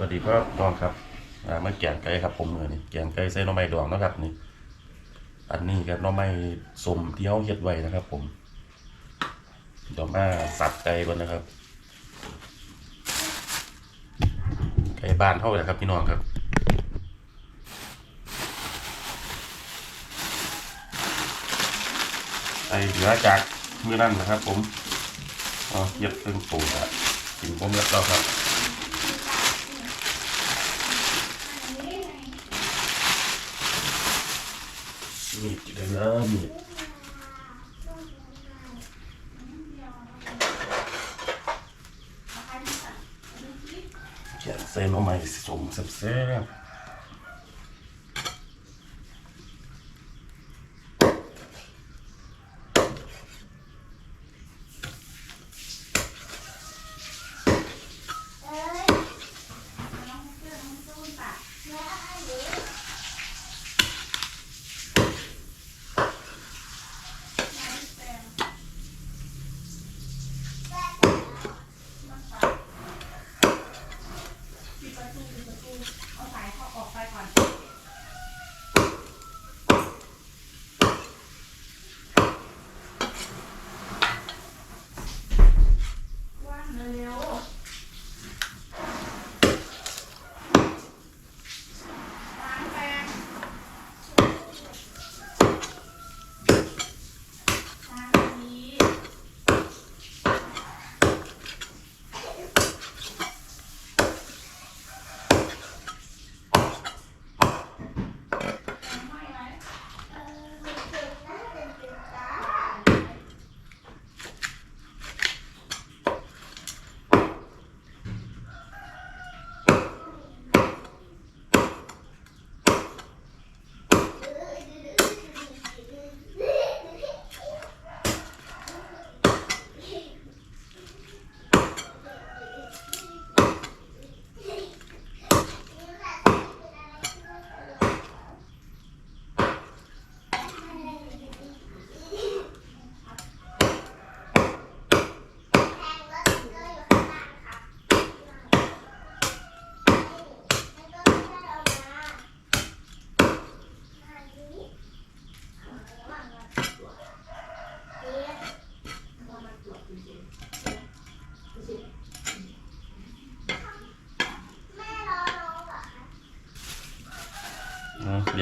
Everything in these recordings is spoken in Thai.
สวัสดีครับน้องครับอ่ามาแกงไก่ครับ ผมเลยนี่แกงไก่ใส่หน่อไม้ดองนะครับนี่ อันนี้กับหน่อไม้สมที่เขาเฮ็ดไว้นะครับ ผมเดี๋ยวมาสับไก่ก่อนนะครับไก่บ้านเท่าไหร่ครับพี่น้องครับไอเหลือจากมือนั้นนะครับ ผมเอาเย็บเครื่องปรุงอะกินพร้อมแล้วครับ มีดเลยนะมีดแกงใส่หน่อไม้สมแซ่บน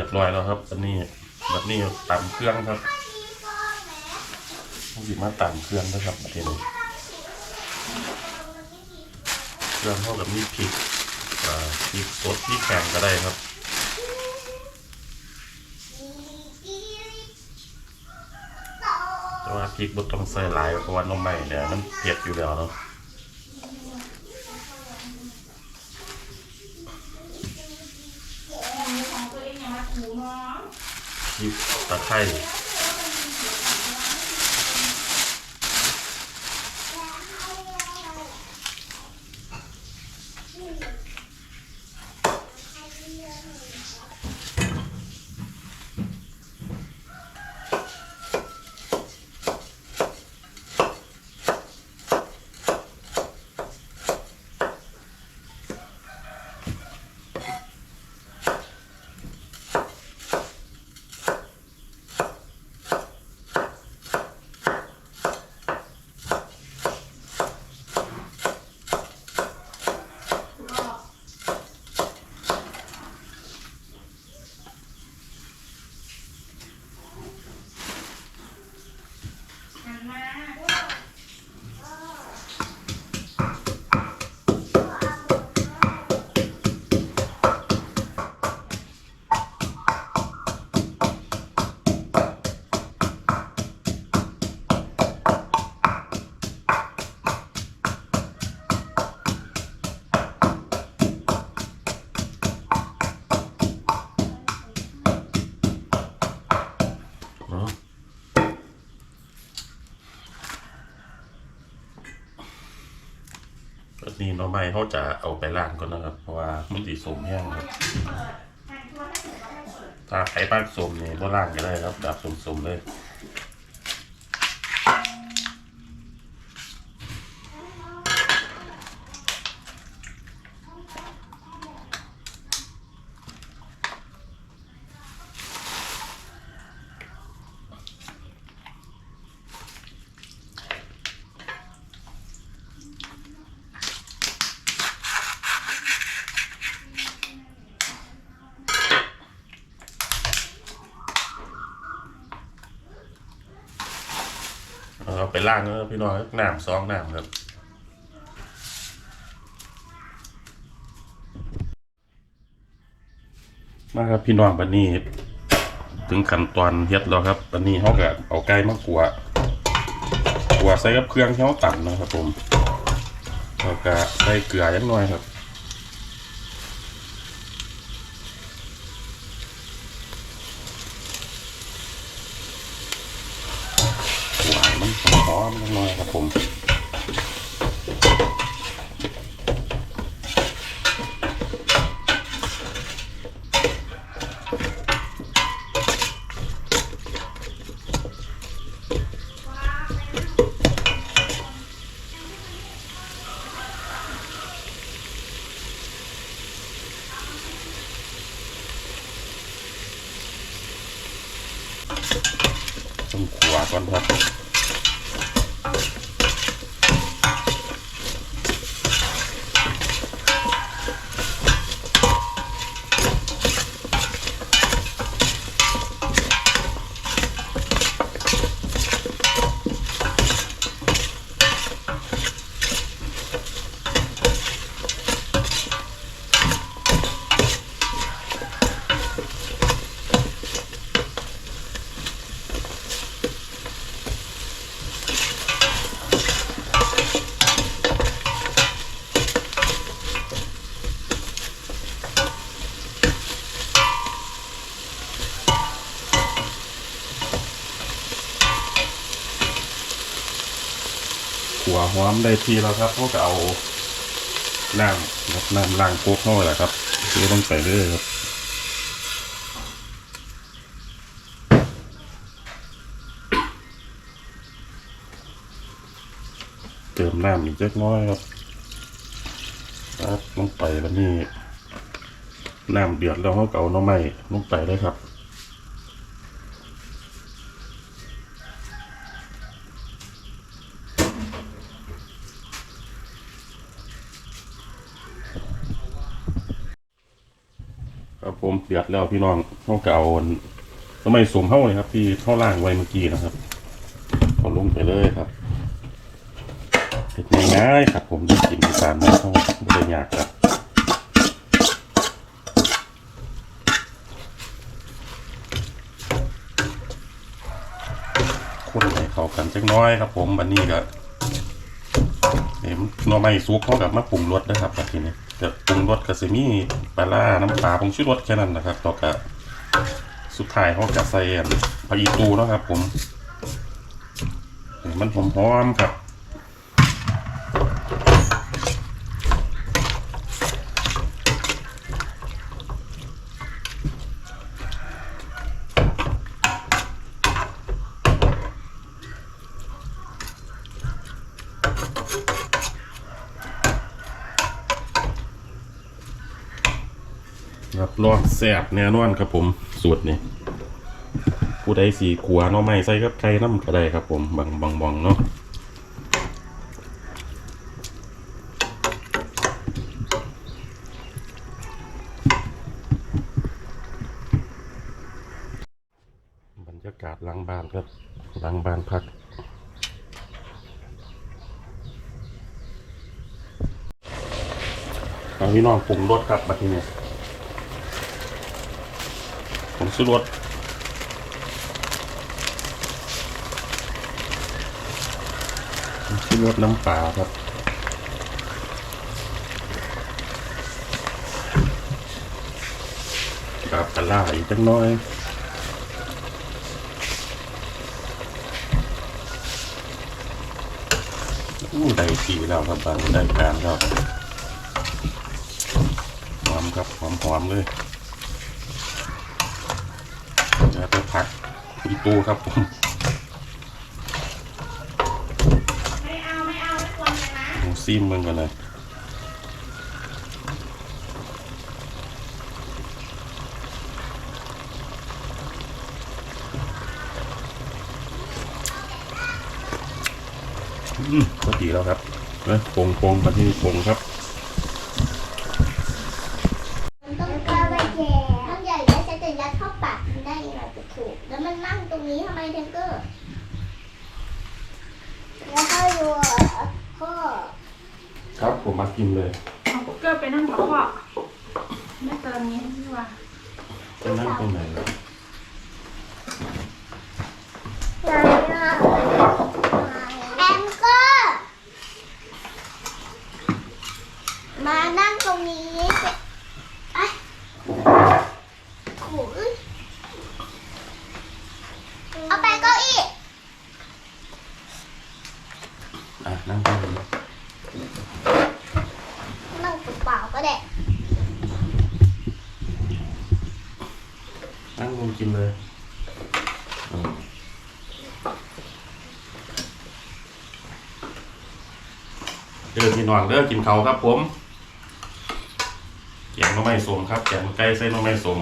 บร้อยแล้วครับ อันนี้แบบนี้ตำเครื่องครับต้องหยิบมาตำเครื่องนะครับประเทศนี้เครื่องเท่ากับมีพริกอ่าพริกสดพริกแข็งก็ได้ครับแต่ว่าพริกบดต้องใส่หลายเพราะว่าน้องใหม่เนี่ยมันเผ็ดอยู่แล้วเนาะ ของตัวเองอย่ามาถูเนาะ พริก ต เขาจะเอาไปล้างก่อนนะครับ เพราะว่ามันสีสมแห้งครับหันตัวให้ถึงก็ให้เปิดถ้าใครบ้านสมเนี่ยก็ล้างก็ได้ครับแบบสมๆเลย ไปล่างแล้วพี่น้องน้ำซองน้ำครับมาครับพี่น้องบันนี้ถึงขั้นตอนเฮ็ดแล้วครับบันนี้เขาก็เอาไก่มากัวกัวใส่กับเครื่องที่เขาตัดนะครับผมแล้วก็ใส่เกลือยักหน่อยครับ หวานมันหอมๆหน่อยครับผม ต้องขวาก่อนครับ ขัว หอมได้ทีแล้วครับเขาก็เอาน้ำครับน้ำล้างโคกเข้าแหละครับคือต้องใส่เลยครับเติมน้ำอีกเล็กน้อยครับครับลงไปแล้วนี่น้ำเดือดแล้วเขาก็เอาน้ำไม้ลงไปเลยครับ ครับผมเดือดแล้วพี่น้องเขาก็เอาทำไมสวมเข้าเลยครับ ที่เข้าล่างไว้เมื่อกี้นะครับเอาลงไปเลยครับเด็ดง่ายๆครับผมจะกินอีสานไม่ต้องไม่ได้ยากครับคนให้เข้ากันจักน้อยครับ ผมวันนี้ก็เห็นนอไม้ซุกเข้ากับมาปรุงรสนะครับแบบนี้ จะปรุงรสกับซีมี่ปลาล่าน้ำปลาผงชูรสแค่นั้นนะครับต่อกับสุดท้ายเขาจะใส่อันผักอีตูนะครับผมมันหอมๆครับ รองแซ่บแน่นอนครับผม สูตรนี้ผู้ใดสีขัวหน้อไม้ใส่กับไก่น้ำก็ได้ครับผมบางบางบองเนาะบรรยากาศหลังบ้านครับหลังบ้านพักเอาพี่น้องปรุงรสครับบัดนี้ เนี่ยผมซื้อรถผมซื้อรถน้ำปลาครับกับกระลาอีกจังน้อยอู้ได้ทีแล้วครับบางได้การแล้วหอมครับหอมหอมๆเลย แล้วไปพักอีตูครับผมไม่เอาไม่เอาไม่ควรเลยนะผมซีมมันก่อนเลยอืมก็ดีแล้วครับนะปงปงมาที่ปงครับ มันต้องการไปแย่มันใหญ่แล้วฉันจะยัดเข้าปากมันได้ยังไงจะถูก แล้วมันนั่งตรงนี้ทำไมเทงเกอร์ แล้วก็อยู่พ่อ ครับผมมากินเลยเอาเกอร์ไปนั่งกับพ่อไม่เติมนี้ดีกว่าจะนั่งตรงไหนล่ะแอมเกอร์มานั่งตรงนี้ไปโอ้ยเอาไปเก้าอี้ อะนั่งตรงนี้ นั่งเปล่าๆก็ได้ นั่งลงกินเลยอืมเด้อพี่ น้องเด้อกินเขาครับผมแกงหน้ำไม่สมครับแกงไก่ใส่มะไม่สม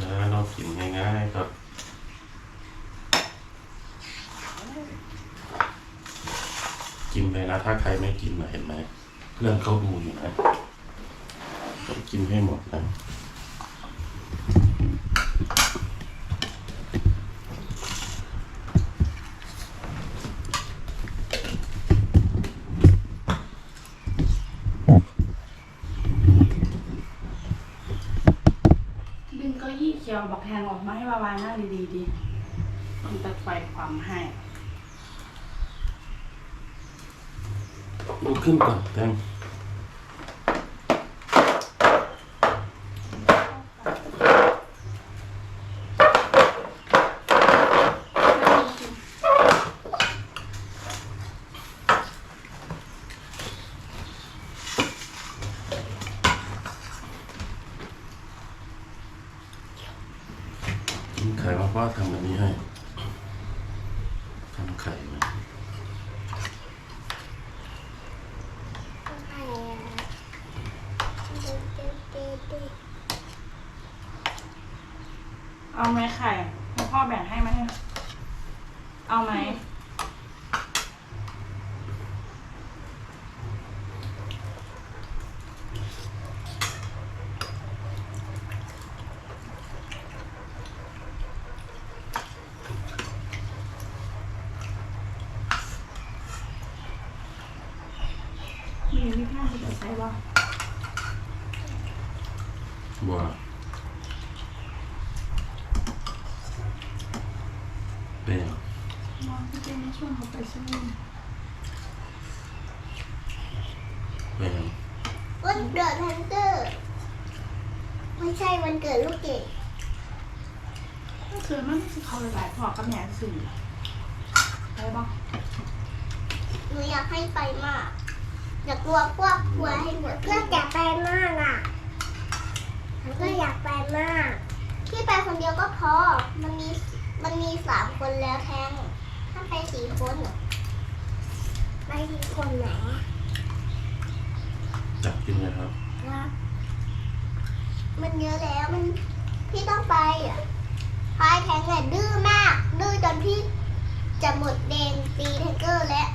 นะเรากินง่ายๆครับ กินไปนะ ถ้าใครไม่กินนะเห็นไหม เพื่อนเขาดูอยู่นะต้องกินให้หมดนะ ดึงเก็ยี่เขียวบักแทงออกมาให้วาวานั่งดีๆดีมันจะไฟความให้ ลุกขึ้นก่อนแตง กินไข่มาพ่อทำแบบนี้ให้ทำไข่มา เอาไหมไข่ให้พ่อแบ่งให้ไหมเอาไหม มีวิธีที่จะใช้บ่ บัวเป็นยัง มองที่เป็นในช่วงเขาไปซื้อ เป็นยัง วันเกิดแฮนเตอร์ ไม่ใช่วัน เกิดลูกเกดก็คือมันคือเขาหลายๆพอกับแหนสื่อไปบ่หนูอยากให้ไปมาก อยากรวมพวกครัวให้หมดเพื่อนอยากไปมากอะฉันก็อยากไปมากพี่ไปคนเดียวก็พอ มันมี มันมีสามคนแล้วแทง ถ้าไปสี่คนเหรอไปสี่คนไหน จับกินเลยครับนะ มันเยอะแล้วมันพี่ต้องไปอะพายแทงเนี่ยดื้อมากดื้อจนพี่จะหมดแดงตีแทงเกอร์แล้ว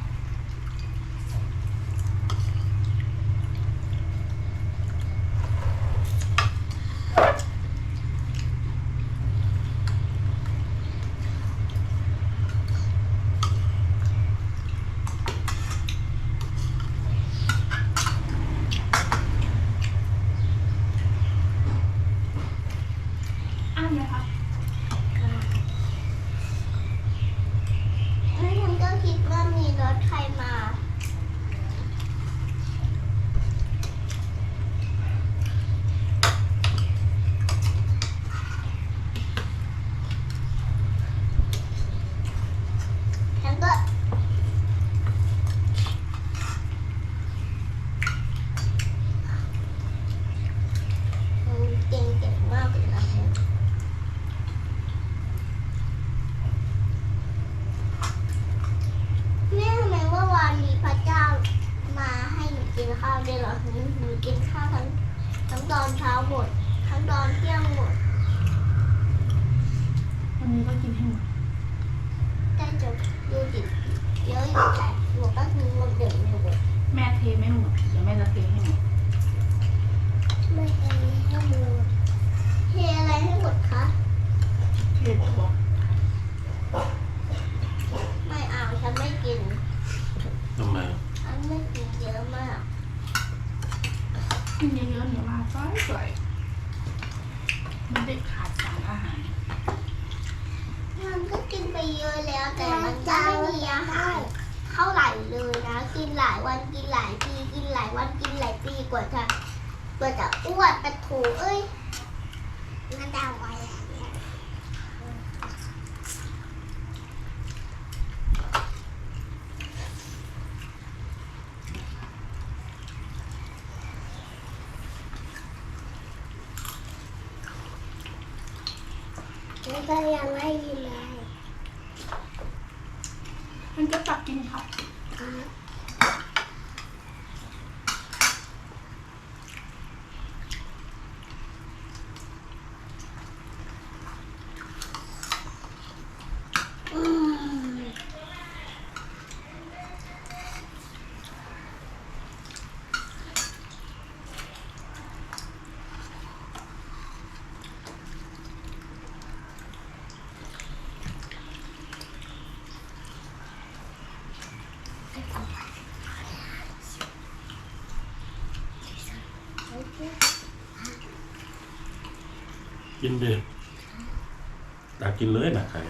มันก็ตักกินค่ะินเลยนะไข่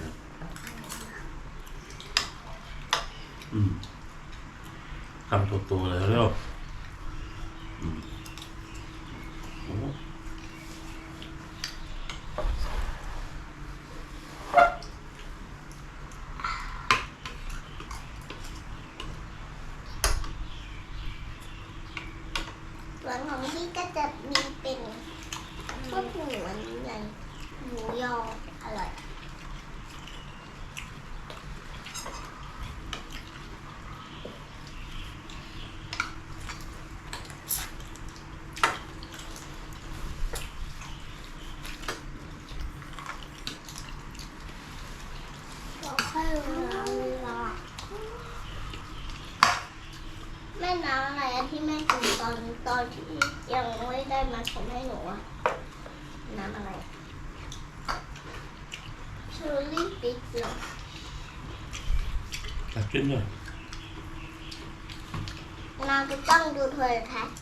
กิน่อยเราจะต้องดูโทรทัศน์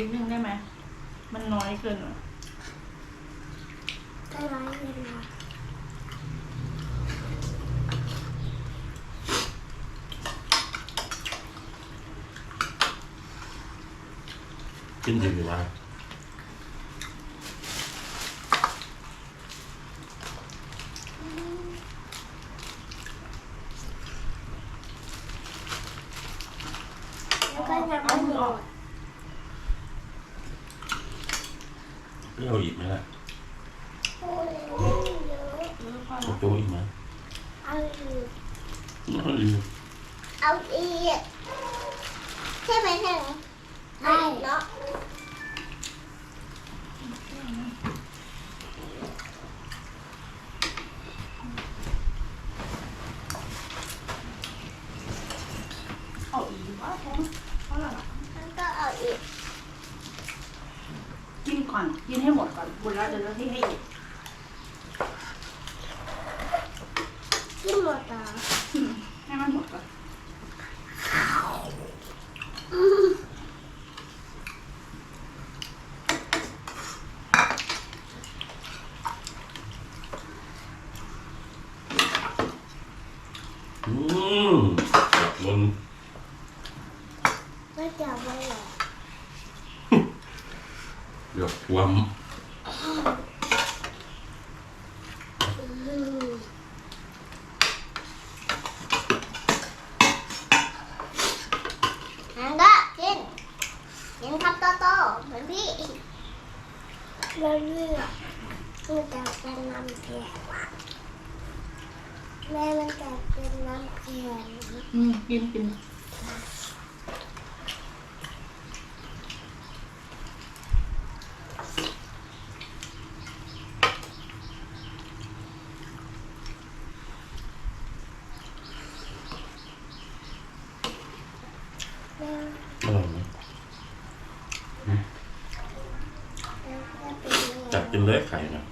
นิดนึงได้ไหม มันน้อยเกินอะได้ร้อยเลยนะกินถึงหรือวะ ก็เอาอีก กินก่อน กินให้หมดก่อนบุญแล้วเดี๋ยวเราให้ให้อีก น้ำแข็งแม่มันจะเป็นน้ำแข็งอืมกินกิน แม่ อร่อยไหม จะเป็น จัดกินเลยไข่นะ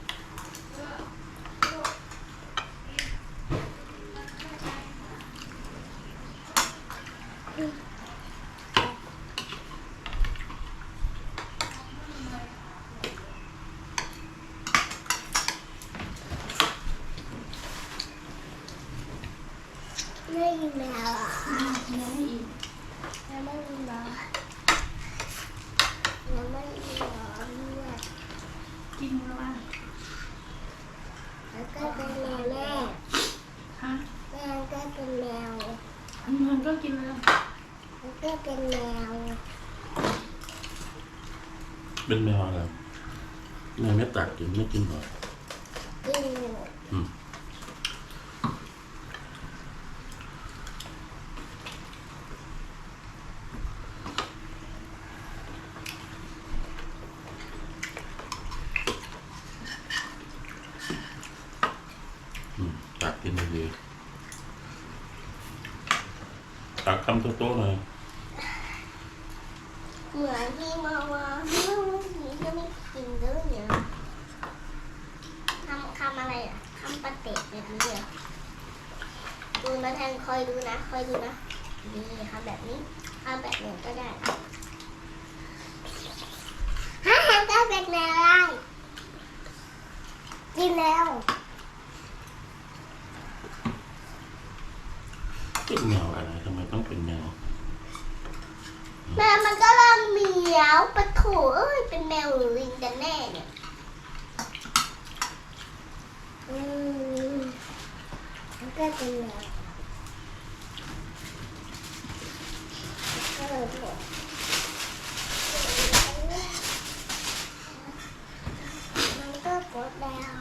ไม่กินแมวอะ ยังไม่อิ่ม ยังไม่กินแมวยังไม่กินแมวด้วย กินแล้วว่า แล้วก็เป็นแมวแม่ ฮะ แม่ก็เป็นแมว อันมันก็กินแล้ว แล้วก็เป็นแมว เป็นแมวอะไรแมวไม่ตักกินไม่กินหรอก กิน อืมอืมตักกินดีๆตักคำโตๆหน่อย เหมือนที่มาว่าเมื่อวันนี้ก็ไม่กินด้วยเนี่ยทำคำอะไรอะคำปฏิ เสธแบบนี้อะดูนะแทนคอยดูนะคอยดูนะนี่คำแบบนี้คำแบบนี้ก็ได้ฮะทำได้เป็นแมวได้กินแล้วเป็นแมวอะไรทำไมต้องเป็นแมวแมวมันก็ลังเหมียวปะโถเอ้ยเป็นแมวหรือลิงกันแน่เนี่ย อืม มันก็เป็นแมวก็เลยบอกมันก็กดแล้ว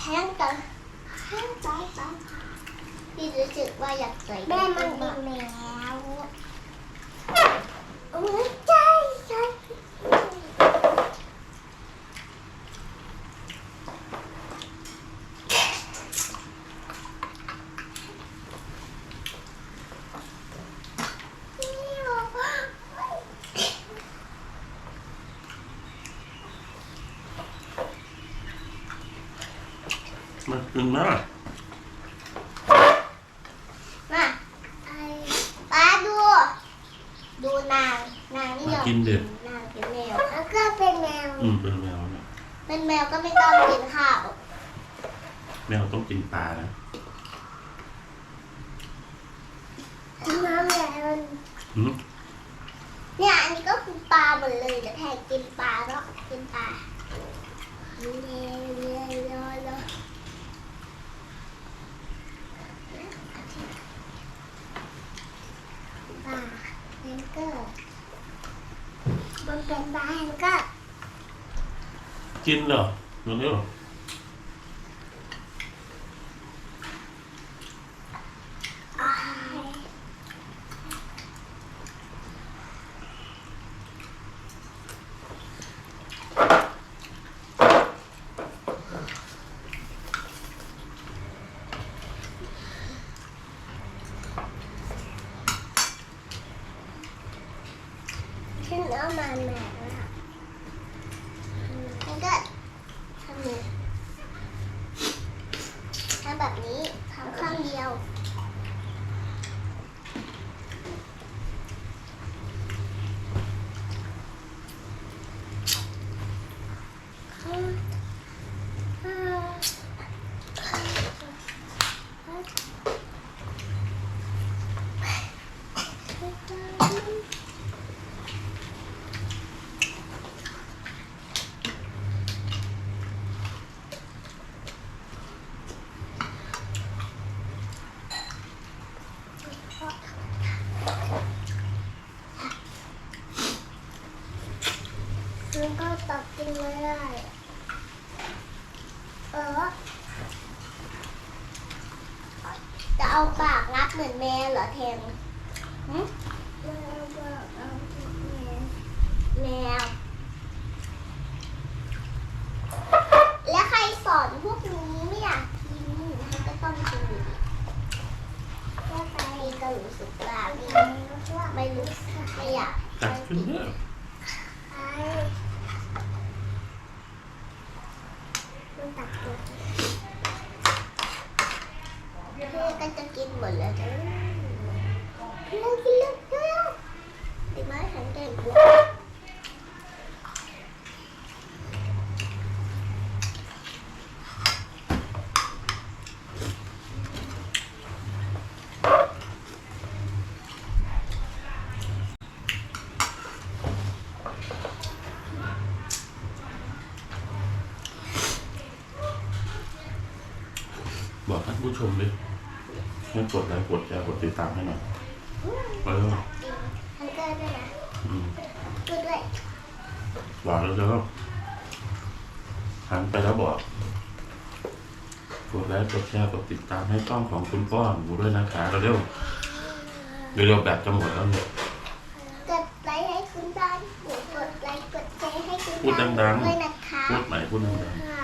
แห้งกันแห้งใจใจ พี่รู้สึกว่าอยากใส่แม่มันเป็นแมวโอ้ยใช่ใช่เมันกินมาก มาไอ้ป้าดู ดูนาง นางนี่ มา หรอ กินเด็ด นางเป็นแมวแล้วก็เป็นแมว อืมเป็นแมวเนี่ย เป็นแมวก็ไม่ต้องกินข้าว แมวต้องกินปลานะ น้ำแมว อืม เนี่ยอันนี้ก็คือปลาหมดเลยเดี๋ยวแทน กินปลาเนาะกินปลาเลี้ยเยเยเลยปลาแฮงเกอร์มันเป็นปลาแฮงเกอร์กินเหรอเร็วอ้ายฉันเอามาแม่ละมันก็ทำเนี่ยทำแบบ นี้ทำข้างเดียว มันก็ตักกินไม่ได้ เออ จะเอาปากงับเหมือนแม่เหรอเทม หืม ไม่เอาปากเอาแมวแมว และใครสอนพวกนี้ไม่อยากกินมันก็ต้องกินอยู่ดีแค่ไปก็รู้สึกว่าไม่รู้สึกไม่อยาก ตักขึ้นเด้อ ไปมันตักตัวเพื่อก็จะกินหมดเลยนะเรื่องกินเรื่องเยอะดีไหมฉันเก่งกว่า บอกท่าน ผู้ชมดิให้กดไลค์กดแชร์กดติดตามให้หน่อยเออฉันเกินด้วยนะอืมกูด้วยบอกแล้วแล้วหันไปแล้วบอก กดไลค์กดแชร์กดติดตามให้ช่องของคุณป้อนหนูด้วยนะคะเร็วๆเร็วๆแบบจะหมดแล้วเนี่ยกดไลค์ให้คุณได้หนูกดไลค์กดแชร์ให้คุณพูดดังๆด้วยนะคะพูดใหม่พูดดังค่ะๆ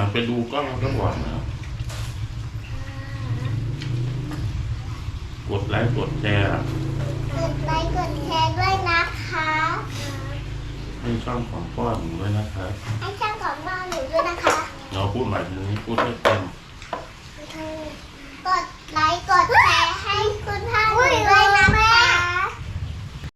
หันไปดูกล้องแล้วบอกนะกดไลค์กดแชร์กดไลค์กดแชร์ด้วยนะคะให้ช่องของป้อนหนูด้วยนะครับให้ช่างของบ้านหนูด้วยนะคะเราพูดใหม่ทีนี้พูดให้เต็มกดไลค์กด